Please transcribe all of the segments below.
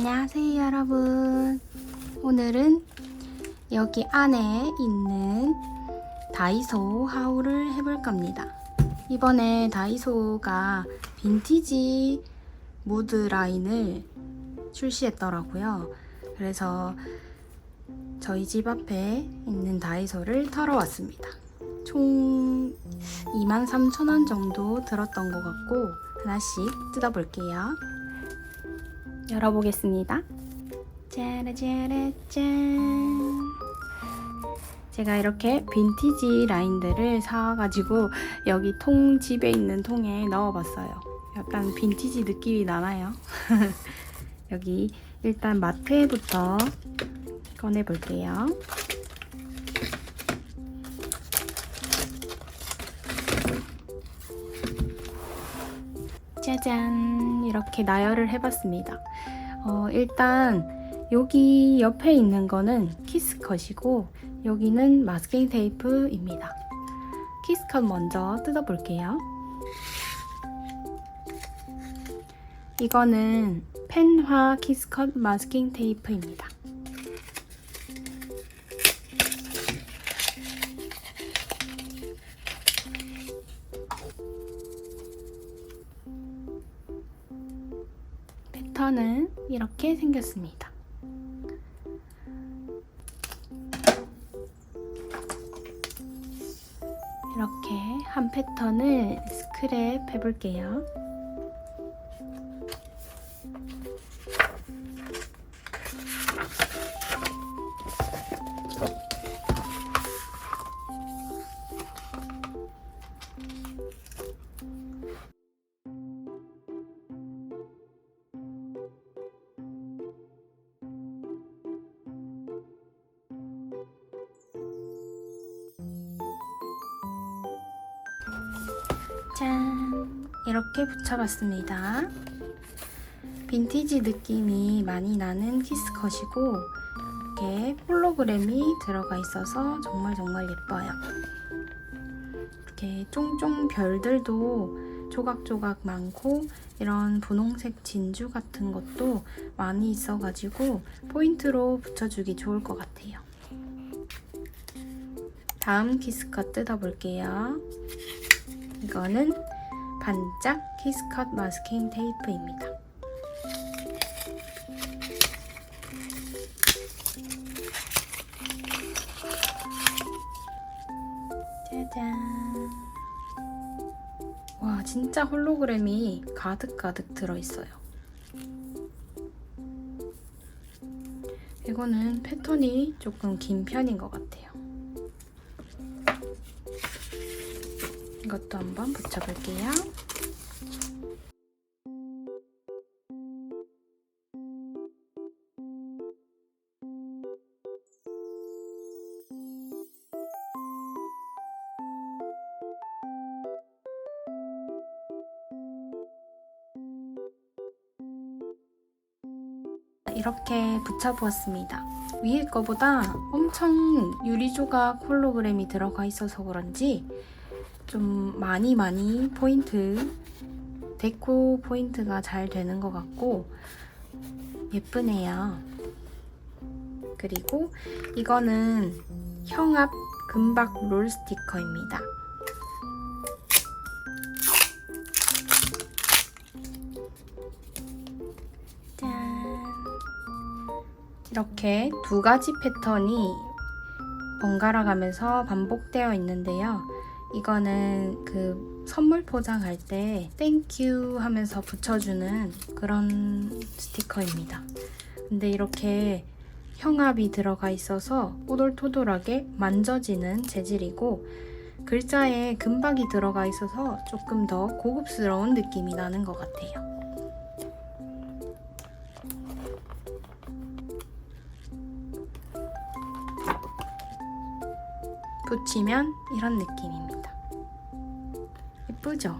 안녕하세요 여러분. 오늘은 여기 안에 있는 다이소 하울을 해볼 겁니다. 이번에 다이소가 빈티지 무드 라인을 출시했더라고요. 그래서 저희 집 앞에 있는 다이소를 털어 왔습니다. 총 23,000원 정도 들었던 것 같고 하나씩 뜯어볼게요 열어보겠습니다. 짜라짜라짠. 제가 이렇게 빈티지 라인들을 사가지고 여기 통 집에 있는 통에 넣어봤어요. 약간 빈티지 느낌이 나나요? 여기 일단 마트에부터 꺼내볼게요. 짜잔 이렇게 나열을 해봤습니다. 어, 일단 여기 옆에 있는 거는 키스컷이고 여기는 마스킹 테이프입니다. 키스컷 먼저 뜯어볼게요. 이거는 펜화 키스컷 마스킹 테이프입니다. 패턴은 이렇게 생겼습니다. 이렇게 한 패턴을 스크랩 해볼게요. 붙여봤습니다. 빈티지 느낌이 많이 나는 키스컷이고 이렇게 홀로그램이 들어가 있어서 정말 정말 예뻐요. 이렇게 쫑쫑 별들도 조각조각 많고 이런 분홍색 진주 같은 것도 많이 있어가지고 포인트로 붙여주기 좋을 것 같아요. 다음 키스컷 뜯어볼게요. 이거는 반짝 키스컷 마스킹 테이프입니다. 짜잔. 와, 진짜 홀로그램이 가득가득 들어있어요. 이거는 패턴이 조금 긴 편인 것 같아요. 이것도 한번 붙여볼게요. 이렇게 붙여보았습니다. 위에 거보다 엄청 유리 조각 홀로그램이 들어가 있어서 그런지 좀 많이 많이 포인트 데코 포인트가 잘 되는 것 같고 예쁘네요. 그리고 이거는 형압 금박 롤 스티커입니다. 짠. 이렇게 두 가지 패턴이 번갈아 가면서 반복되어 있는데요. 이거는 그 선물 포장할 때 땡큐 하면서 붙여주는 그런 스티커입니다. 근데 이렇게 형압이 들어가 있어서 오돌토돌하게 만져지는 재질이고 글자에 금박이 들어가 있어서 조금 더 고급스러운 느낌이 나는 것 같아요. 붙이면 이런 느낌입니다. 예쁘죠?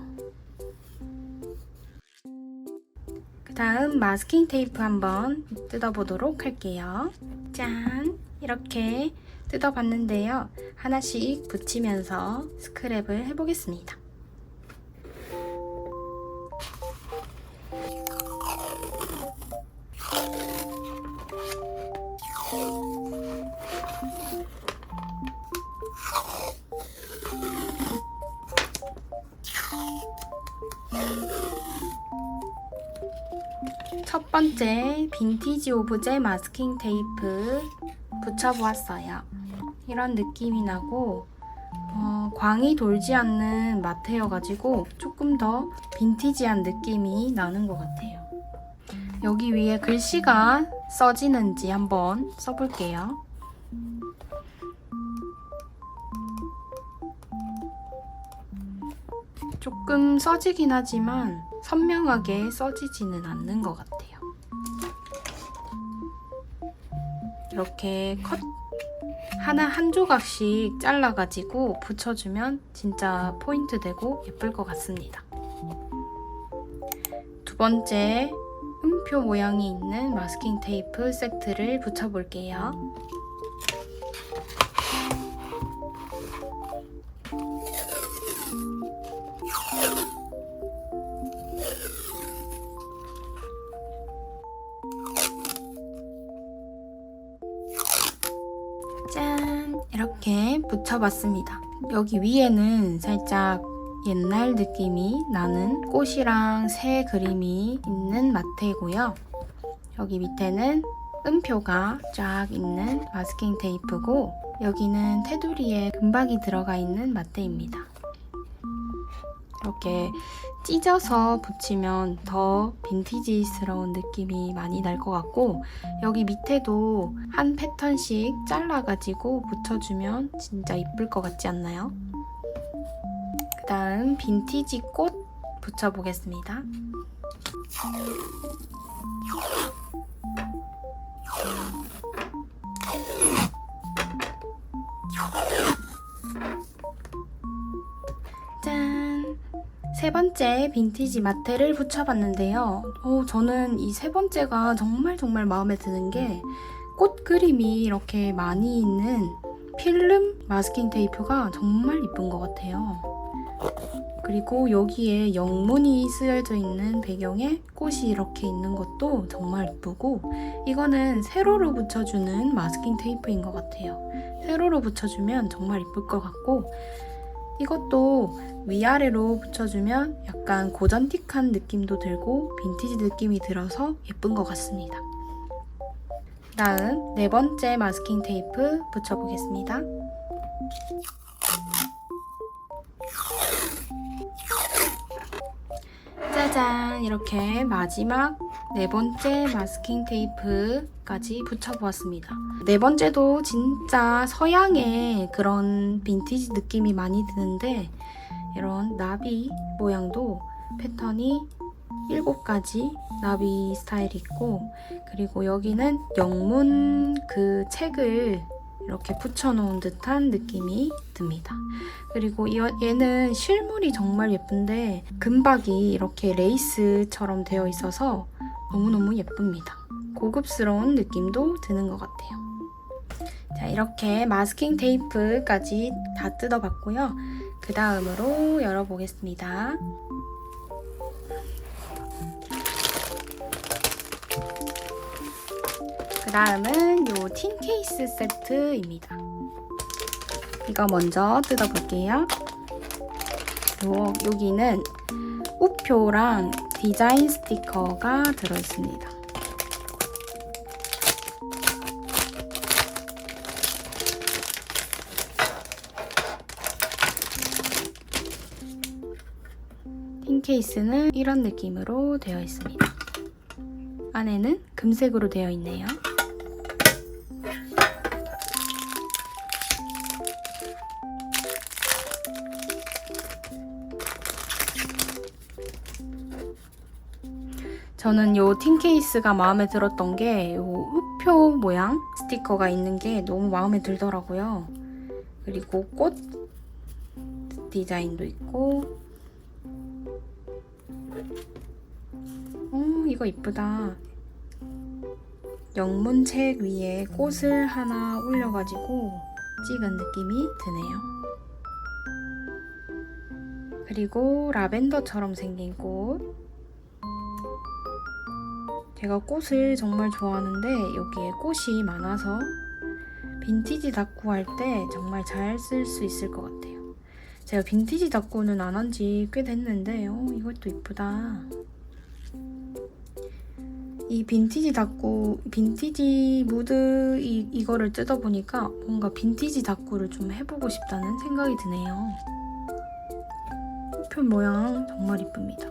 그 다음 마스킹 테이프 한번 뜯어보도록 할게요. 짠! 이렇게 뜯어봤는데요. 하나씩 붙이면서 스크랩을 해보겠습니다. 첫 번째 빈티지 오브제 마스킹 테이프 붙여보았어요. 이런 느낌이 나고 어, 광이 돌지 않는 마테여가지고 조금 더 빈티지한 느낌이 나는 것 같아요. 여기 위에 글씨가 써지는지 한번 써볼게요. 조금 써지긴 하지만 선명하게 써지지는 않는 것 같아요. 이렇게 컷 하나 한 조각씩 잘라가지고 붙여주면 진짜 포인트 되고 예쁠 것 같습니다. 두 번째 음표 모양이 있는 마스킹 테이프 세트를 붙여볼게요. 이렇게 붙여봤습니다. 여기 위에는 살짝 옛날 느낌이 나는 꽃이랑 새 그림이 있는 마테고요. 여기 밑에는 음표가 쫙 있는 마스킹 테이프고 여기는 테두리에 금박이 들어가 있는 마테입니다. 이렇게 찢어서 붙이면 더 빈티지스러운 느낌이 많이 날 것 같고 여기 밑에도 한 패턴씩 잘라가지고 붙여주면 진짜 이쁠 것 같지 않나요? 그 다음 빈티지 꽃 붙여보겠습니다. 세 번째 빈티지 마테를 붙여봤는데요. 어, 저는 이 세 번째가 정말 정말 마음에 드는 게 꽃 그림이 이렇게 많이 있는 필름 마스킹 테이프가 정말 이쁜 것 같아요. 그리고 여기에 영문이 쓰여져 있는 배경에 꽃이 이렇게 있는 것도 정말 이쁘고 이거는 세로로 붙여주는 마스킹 테이프인 것 같아요. 세로로 붙여주면 정말 이쁠 것 같고 이것도 위아래로 붙여주면 약간 고전틱한 느낌도 들고 빈티지 느낌이 들어서 예쁜 것 같습니다. 다음 네 번째 마스킹 테이프 붙여보겠습니다. 짜잔! 이렇게 마지막 네 번째 마스킹 테이프까지 붙여보았습니다. 네 번째도 진짜 서양의 그런 빈티지 느낌이 많이 드는데 이런 나비 모양도 패턴이 7가지 나비 스타일이 있고 그리고 여기는 영문 그 책을 이렇게 붙여놓은 듯한 느낌이 듭니다. 그리고 이- 얘는 실물이 정말 예쁜데 금박이 이렇게 레이스처럼 되어 있어서 너무너무 예쁩니다. 고급스러운 느낌도 드는 것 같아요. 자, 이렇게 마스킹 테이프까지 다 뜯어봤고요. 그 다음으로 열어보겠습니다. 그 다음은 요 틴 케이스 세트입니다. 이거 먼저 뜯어볼게요. 요, 여기는 우표랑 디자인 스티커가 들어있습니다. 틴 케이스는 이런 느낌으로 되어 있습니다. 안에는 금색으로 되어 있네요. 저는 요 틴 케이스가 마음에 들었던 게 요 우표 모양 스티커가 있는 게 너무 마음에 들더라고요. 그리고 꽃 디자인도 있고 어, 이거 이쁘다. 영문책 위에 꽃을 하나 올려가지고 찍은 느낌이 드네요. 그리고 라벤더처럼 생긴 꽃. 제가 꽃을 정말 좋아하는데 여기에 꽃이 많아서 빈티지 다꾸 할 때 정말 잘 쓸 수 있을 것 같아요. 제가 빈티지 다꾸는 안 한 지 꽤 됐는데 어, 이것도 이쁘다. 이 빈티지 닫고 빈티지 무드 이, 이거를 뜯어보니까 뭔가 빈티지 닫구를 좀 해보고 싶다는 생각이 드네요. 우편 모양 정말 이쁩니다.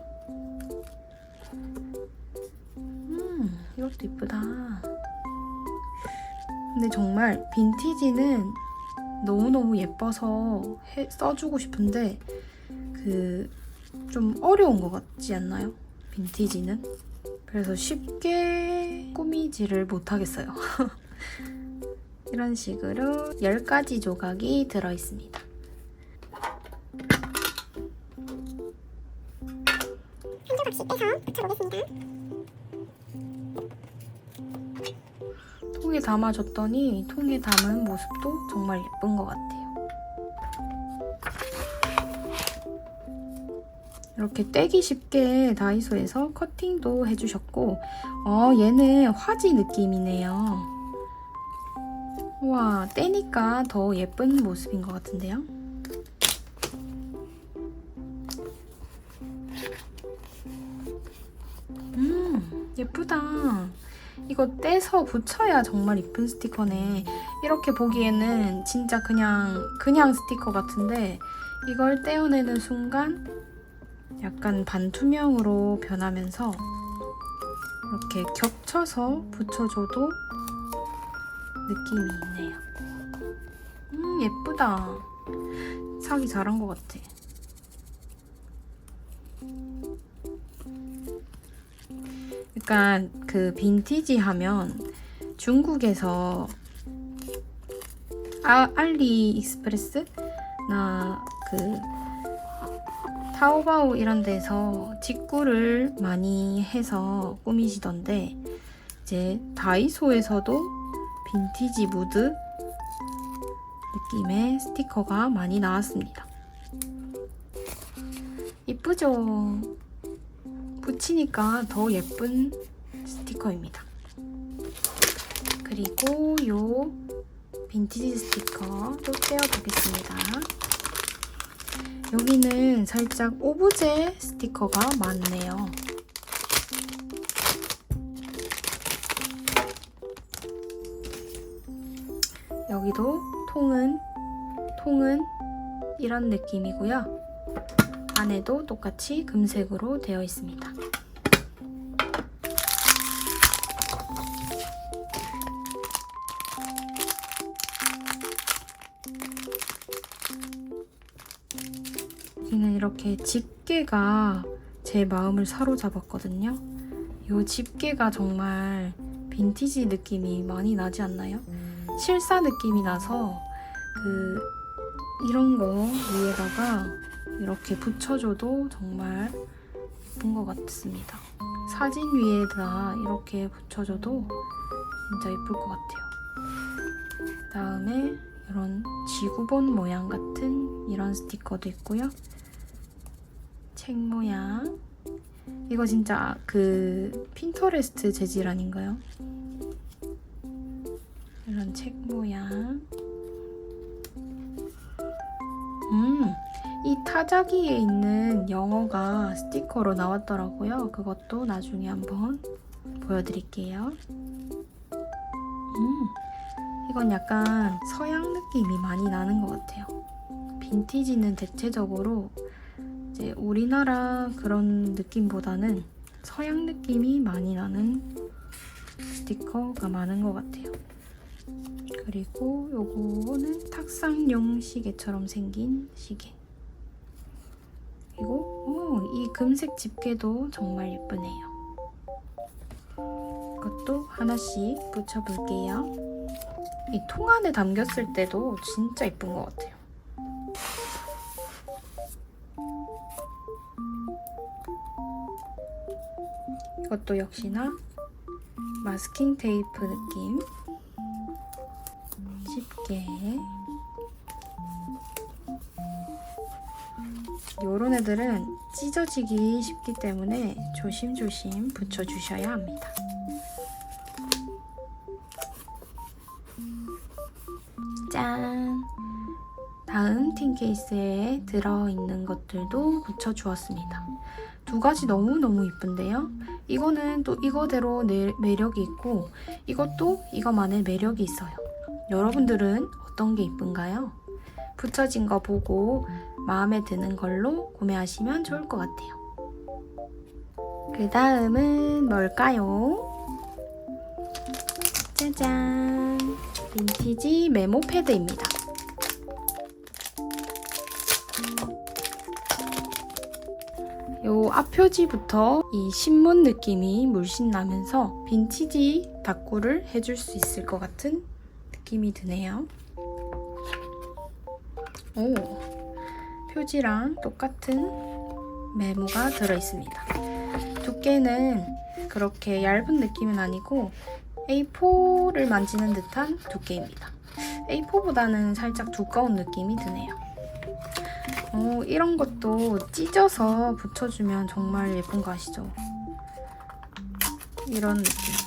음, 이것도 이쁘다. 근데 정말 빈티지는 너무너무 예뻐서 해, 써주고 싶은데 그 좀 어려운 것 같지 않나요? 빈티지는? 그래서 쉽게 꾸미지를 못하겠어요. 이런 식으로 10가지 조각이 들어있습니다. 한 조각씩 빼서 붙여보겠습니다. 통에 담아줬더니 통에 담은 모습도 정말 예쁜 것 같아요. 이렇게 떼기 쉽게 다이소에서 커팅도 해주셨고 어 얘는 화지 느낌이네요. 와 떼니까 더 예쁜 모습인 것 같은데요. 음 예쁘다. 이거 떼서 붙여야 정말 이쁜 스티커네. 이렇게 보기에는 진짜 그냥 그냥 스티커 같은데 이걸 떼어내는 순간 약간 반투명으로 변하면서 이렇게 겹쳐서 붙여줘도 느낌이 있네요. 음 예쁘다. 사기 잘한 것 같아. 약간 그 빈티지 하면 중국에서 아, 알리익스프레스 나 그 타오바오 이런 데서 직구를 많이 해서 꾸미시던데 이제 다이소에서도 빈티지 무드 느낌의 스티커가 많이 나왔습니다. 이쁘죠? 붙이니까 더 예쁜 스티커입니다. 그리고 요 빈티지 스티커 또 떼어보겠습니다. 여기는 살짝 오브제 스티커가 많네요. 여기도 통은 통은 이런 느낌이고요. 안에도 똑같이 금색으로 되어 있습니다. 여기는 이렇게 집게가 제 마음을 사로잡았거든요. 이 집게가 정말 빈티지 느낌이 많이 나지 않나요? 실사 느낌이 나서 그 이런 거 위에다가 이렇게 붙여줘도 정말 예쁜 것 같습니다. 사진 위에다 이렇게 붙여줘도 진짜 예쁠 것 같아요. 다음에 이런 지구본 모양 같은 이런 스티커도 있고요. 책 모양. 이거 진짜 그 핀터레스트 재질 아닌가요? 이런 책 모양. 음, 이 타자기에 있는 영어가 스티커로 나왔더라고요. 그것도 나중에 한번 보여드릴게요. 음, 이건 약간 서양 느낌이 많이 나는 것 같아요. 빈티지는 대체적으로 이제 우리나라 그런 느낌보다는 서양 느낌이 많이 나는 스티커가 많은 것 같아요. 그리고 요거는 탁상용 시계처럼 생긴 시계. 그리고 오, 이 금색 집게도 정말 예쁘네요. 이것도 하나씩 붙여볼게요. 이 통 안에 담겼을 때도 진짜 예쁜 것 같아요. 이것도 역시나 마스킹 테이프 느낌. 쉽게 요런 애들은 찢어지기 쉽기 때문에 조심조심 붙여주셔야 합니다. 짠! 다음 틴 케이스에 들어있는 것들도 붙여주었습니다. 두 가지 너무너무 이쁜데요. 이거는 또 이거대로 내- 매력이 있고 이것도 이거만의 매력이 있어요. 여러분들은 어떤 게 이쁜가요? 붙여진 거 보고 마음에 드는 걸로 구매하시면 좋을 것 같아요. 그 다음은 뭘까요? 짜잔! 빈티지 메모 패드입니다. 요 앞표지부터 이 신문 느낌이 물씬 나면서 빈티지 다꾸를 해줄 수 있을 것 같은 느낌이 드네요. 오, 표지랑 똑같은 메모가 들어있습니다. 두께는 그렇게 얇은 느낌은 아니고 A4를 만지는 듯한 두께입니다. A4보다는 살짝 두꺼운 느낌이 드네요. 오, 이런 것도 찢어서 붙여주면 정말 예쁜 거 아시죠? 이런 느낌.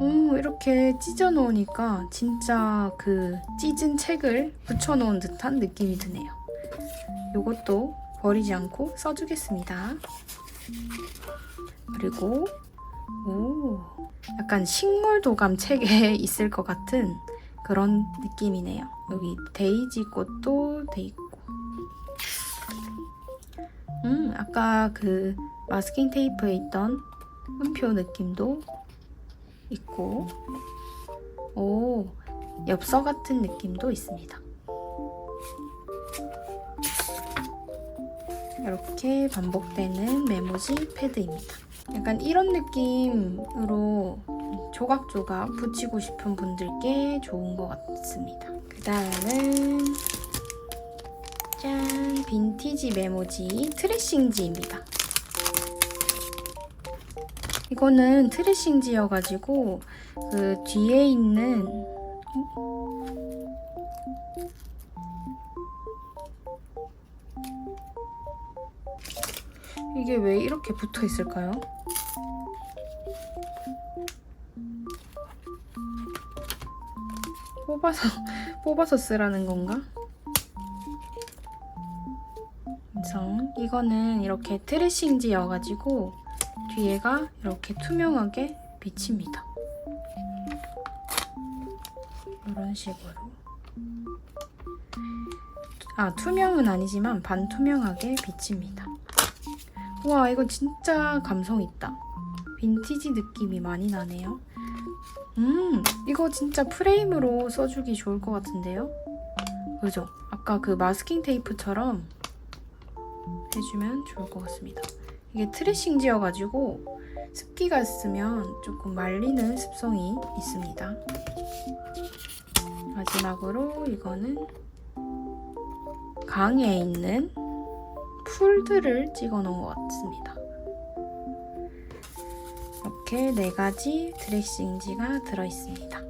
오, 이렇게 찢어 놓으니까 진짜 그 찢은 책을 붙여 놓은 듯한 느낌이 드네요. 요것도 버리지 않고 써주겠습니다. 그리고 오, 약간 식물 도감 책에 있을 것 같은 그런 느낌이네요. 여기 데이지 꽃도 돼 있고. 음, 아까 그 마스킹 테이프에 있던 음표 느낌도 있고. 오, 엽서 같은 느낌도 있습니다. 이렇게 반복되는 메모지 패드입니다. 약간 이런 느낌으로 조각조각 붙이고 싶은 분들께 좋은 것 같습니다. 그 다음은 짠! 빈티지 메모지 트레싱지입니다. 이거는 트레싱지여가지고 그 뒤에 있는 이게 왜 이렇게 붙어 있을까요? 뽑아서 뽑아서 쓰라는 건가? 이거는 이렇게 트레싱지여가지고 뒤에가 이렇게 투명하게 비칩니다. 이런 식으로. 아 투명은 아니지만 반투명하게 비칩니다. 와 이거 진짜 감성 있다. 빈티지 느낌이 많이 나네요. 음 이거 진짜 프레임으로 써주기 좋을 것 같은데요? 그죠? 아까 그 마스킹 테이프처럼 해주면 좋을 것 같습니다. 이게 트레싱지여가지고 습기가 있으면 조금 말리는 습성이 있습니다. 마지막으로 이거는 강에 있는 풀들을 찍어 놓은 것 같습니다. 이렇게 네 가지 드레싱지가 들어 있습니다.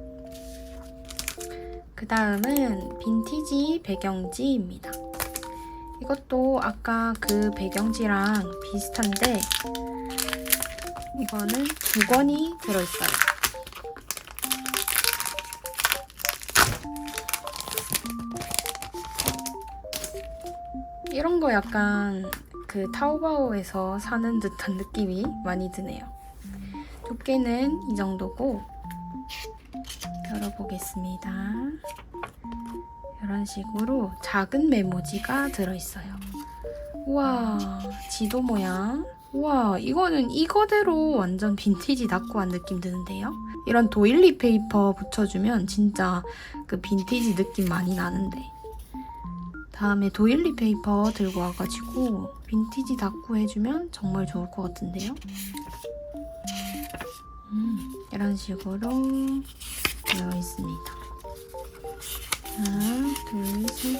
그 다음은 빈티지 배경지입니다. 이것도 아까 그 배경지랑 비슷한데 이거는 두 권이 들어있어요. 이런 거 약간 그 타오바오에서 사는 듯한 느낌이 많이 드네요. 두께는 이 정도고 열어보겠습니다. 이런 식으로 작은 메모지가 들어있어요. 우와, 지도 모양. 우와, 이거는 이거대로 완전 빈티지 다꾸한 느낌 드는데요? 이런 도일리 페이퍼 붙여주면 진짜 그 빈티지 느낌 많이 나는데. 다음에 도일리 페이퍼 들고 와가지고 빈티지 다꾸 해주면 정말 좋을 것 같은데요? 음, 이런 식으로 되어 있습니다. 하나, 둘, 셋,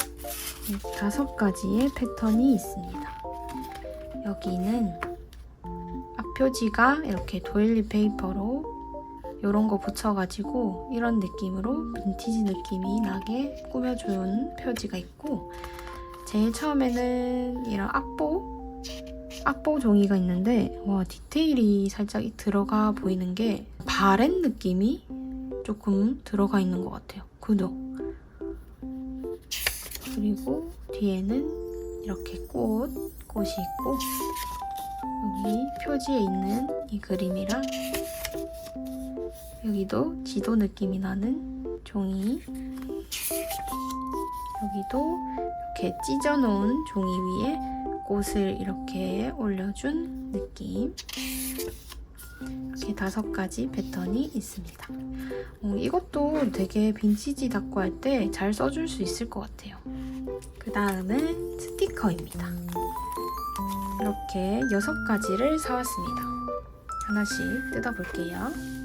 넷, 다섯 가지의 패턴이 있습니다. 여기는 앞표지가 이렇게 도일리 페이퍼로 이런 거 붙여가지고 이런 느낌으로 빈티지 느낌이 나게 꾸며준 표지가 있고 제일 처음에는 이런 악보 악보 종이가 있는데 와 디테일이 살짝 들어가 보이는 게 바렛 느낌이 조금 들어가 있는 것 같아요. 그죠? 그리고 뒤에는 이렇게 꽃, 꽃이 있고 여기 표지에 있는 이 그림이랑 여기도 지도 느낌이 나는 종이. 여기도 이렇게 찢어놓은 종이 위에 꽃을 이렇게 올려준 느낌 이렇게 다섯 가지 패턴이 있습니다. 어, 이것도 되게 빈티지 닦고 할 때 잘 써줄 수 있을 것 같아요. 그 다음은 스티커입니다. 이렇게 여섯 가지를 사왔습니다. 하나씩 뜯어볼게요.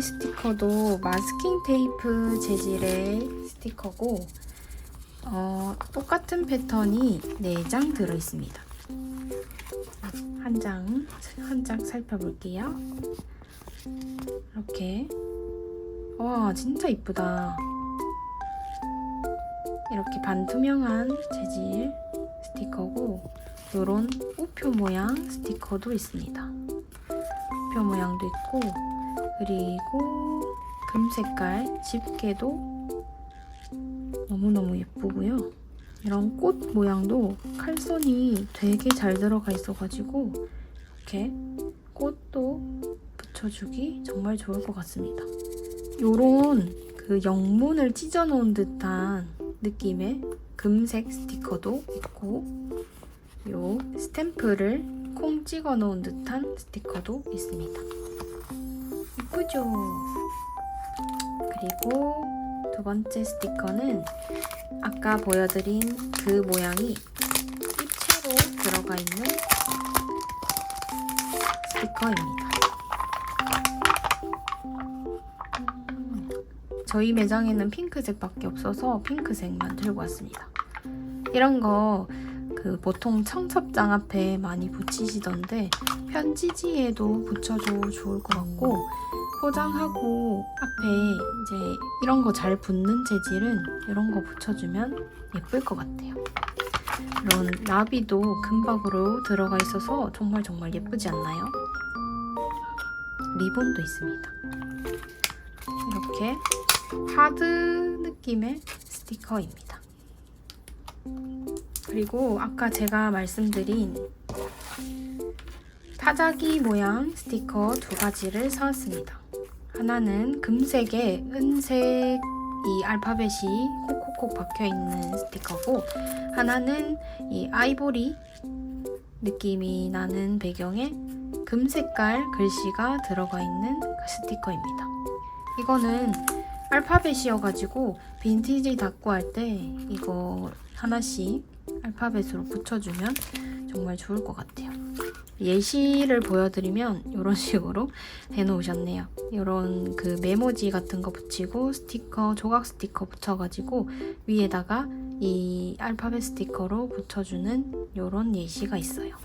이 스티커도 마스킹 테이프 재질의 스티커고 어, 똑같은 패턴이 4장 들어있습니다. 한 장, 한 장 살펴볼게요. 이렇게. 와, 진짜 이쁘다. 이렇게 반투명한 재질 스티커고, 요런 우표 모양 스티커도 있습니다. 우표 모양도 있고, 그리고 금 색깔 집게도 너무너무 예쁘고요. 이런 꽃 모양도 칼선이 되게 잘 들어가 있어가지고 이렇게 꽃도 붙여주기 정말 좋을 것 같습니다. 요런 그 영문을 찢어놓은 듯한 느낌의 금색 스티커도 있고 요 스탬프를 콩 찍어 놓은 듯한 스티커도 있습니다. 이쁘죠? 그리고 두 번째 스티커는 아까 보여드린 그 모양이 입체로 들어가 있는 스티커입니다. 음, 저희 매장에는 핑크색밖에 없어서 핑크색만 들고 왔습니다. 이런 거 그 보통 청첩장 앞에 많이 붙이시던데 편지지에도 붙여도 좋을 것 같고 포장하고 앞에 이제 이런 거 잘 붙는 재질은 이런 거 붙여주면 예쁠 것 같아요. 이런 나비도 금박으로 들어가 있어서 정말 정말 예쁘지 않나요? 리본도 있습니다. 이렇게 하드 느낌의 스티커입니다. 그리고 아까 제가 말씀드린 타자기 모양 스티커 두 가지를 사왔습니다. 하나는 금색에 은색 이 알파벳이 콕콕콕 박혀 있는 스티커고 하나는 이 아이보리 느낌이 나는 배경에 금 색깔 글씨가 들어가 있는 그 스티커입니다. 이거는 알파벳이어가지고 빈티지 닦고 할 때 이거 하나씩 알파벳으로 붙여주면 정말 좋을 것 같아요. 예시를 보여드리면 이런 식으로 해놓으셨네요. 이런 그 메모지 같은 거 붙이고 스티커, 조각 스티커 붙여가지고 위에다가 이 알파벳 스티커로 붙여주는 이런 예시가 있어요.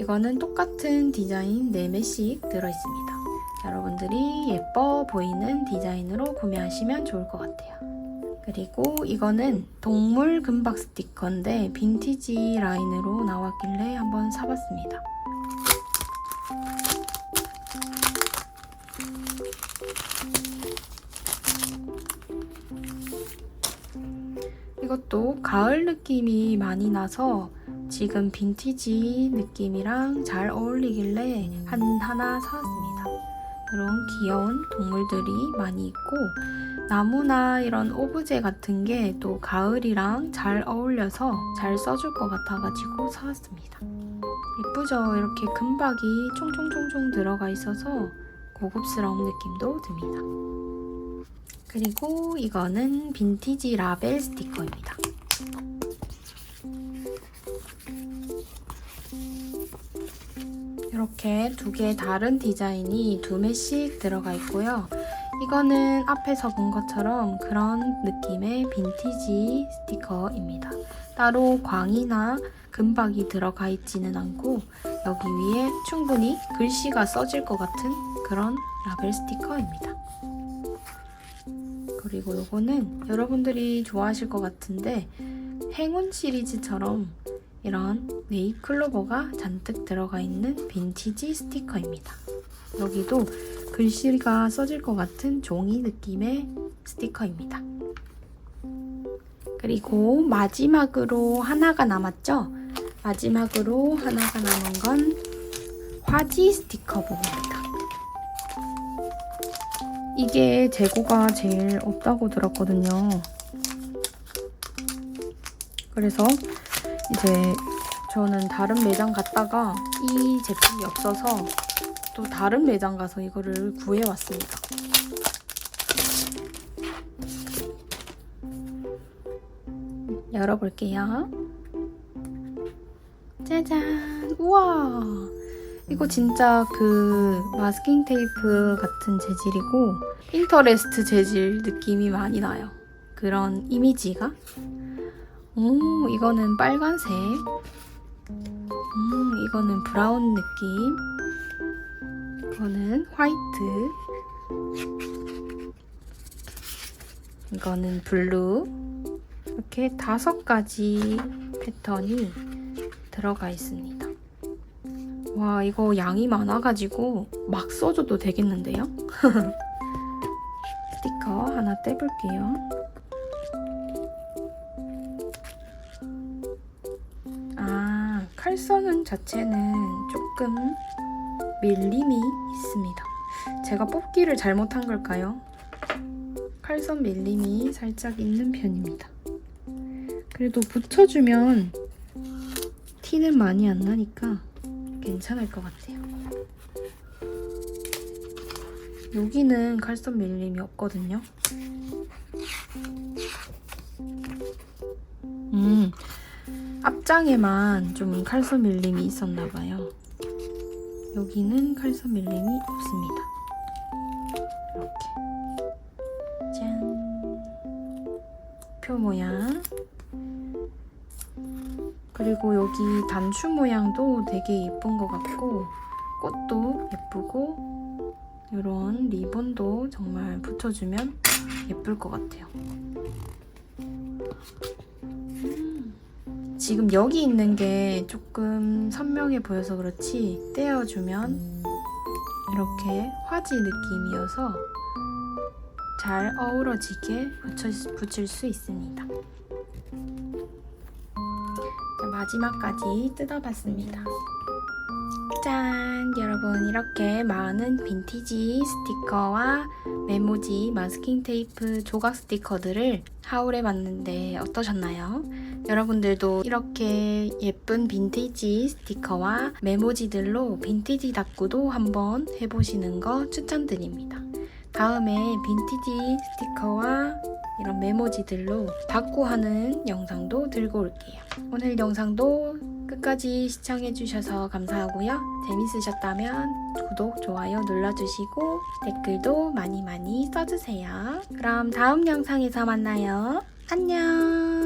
이거는 똑같은 디자인 4매씩 들어있습니다. 여러분들이 예뻐 보이는 디자인으로 구매하시면 좋을 것 같아요. 그리고 이거는 동물 금박 스티커인데 빈티지 라인으로 나왔길래 한번 사봤습니다. 이것도 가을 느낌이 많이 나서 지금 빈티지 느낌이랑 잘 어울리길래 한 하나 사왔습니다. 이런 귀여운 동물들이 많이 있고 나무나 이런 오브제 같은 게 또 가을이랑 잘 어울려서 잘 써줄 것 같아가지고 사왔습니다. 예쁘죠? 이렇게 금박이 총총총총 들어가 있어서 고급스러운 느낌도 듭니다. 그리고 이거는 빈티지 라벨 스티커입니다. 이렇게 두개 다른 디자인이 두 매씩 들어가 있고요. 이거는 앞에서 본 것처럼 그런 느낌의 빈티지 스티커입니다. 따로 광이나 금박이 들어가 있지는 않고 여기 위에 충분히 글씨가 써질 것 같은 그런 라벨 스티커입니다. 그리고 요거는 여러분들이 좋아하실 것 같은데 행운 시리즈처럼 이런 네잎 클로버가 잔뜩 들어가 있는 빈티지 스티커입니다. 여기도 글씨가 써질 것 같은 종이 느낌의 스티커입니다. 그리고 마지막으로 하나가 남았죠? 마지막으로 하나가 남은 건 화지 스티커북입니다. 이게 재고가 제일 없다고 들었거든요. 그래서 이제 저는 다른 매장 갔다가 이 제품이 없어서 또 다른 매장 가서 이거를 구해왔습니다. 열어볼게요. 짜잔! 우와! 이거 진짜 그 마스킹 테이프 같은 재질이고 핀터레스트 재질 느낌이 많이 나요. 그런 이미지가. 오, 이거는 빨간색. 음, 이거는 브라운 느낌. 이거는 화이트. 이거는 블루. 이렇게 다섯 가지 패턴이 들어가 있습니다. 와, 이거 양이 많아가지고 막 써줘도 되겠는데요? 스티커 하나 떼볼게요. 아, 칼선은 자체는 조금 밀림이 있습니다. 제가 뽑기를 잘못한 걸까요? 칼선 밀림이 살짝 있는 편입니다. 그래도 붙여주면 티는 많이 안 나니까 괜찮을 것 같아요. 여기는 칼선 밀림이 없거든요. 음, 앞장에만 좀 칼선 밀림이 있었나 봐요. 여기는 칼선 밀림이 없습니다. 이렇게 짠. 표 모양. 그리고 여기 단추 모양도 되게 예쁜 것 같고 꽃도 예쁘고 이런 리본도 정말 붙여주면 예쁠 것 같아요. 음, 지금 여기 있는 게 조금 선명해 보여서 그렇지 떼어주면 이렇게 화지 느낌이어서 잘 어우러지게 붙일 수 있습니다. 자, 마지막까지 뜯어봤습니다. 짠! 여러분 이렇게 많은 빈티지 스티커와 메모지, 마스킹 테이프, 조각 스티커들을 하울해 봤는데 어떠셨나요? 여러분들도 이렇게 예쁜 빈티지 스티커와 메모지들로 빈티지 다꾸도 한번 해보시는 거 추천드립니다. 다음에 빈티지 스티커와 이런 메모지들로 다꾸하는 영상도 들고 올게요. 오늘 영상도 끝까지 시청해주셔서 감사하고요. 재밌으셨다면 구독, 좋아요 눌러주시고 댓글도 많이 많이 써주세요. 그럼 다음 영상에서 만나요. 안녕!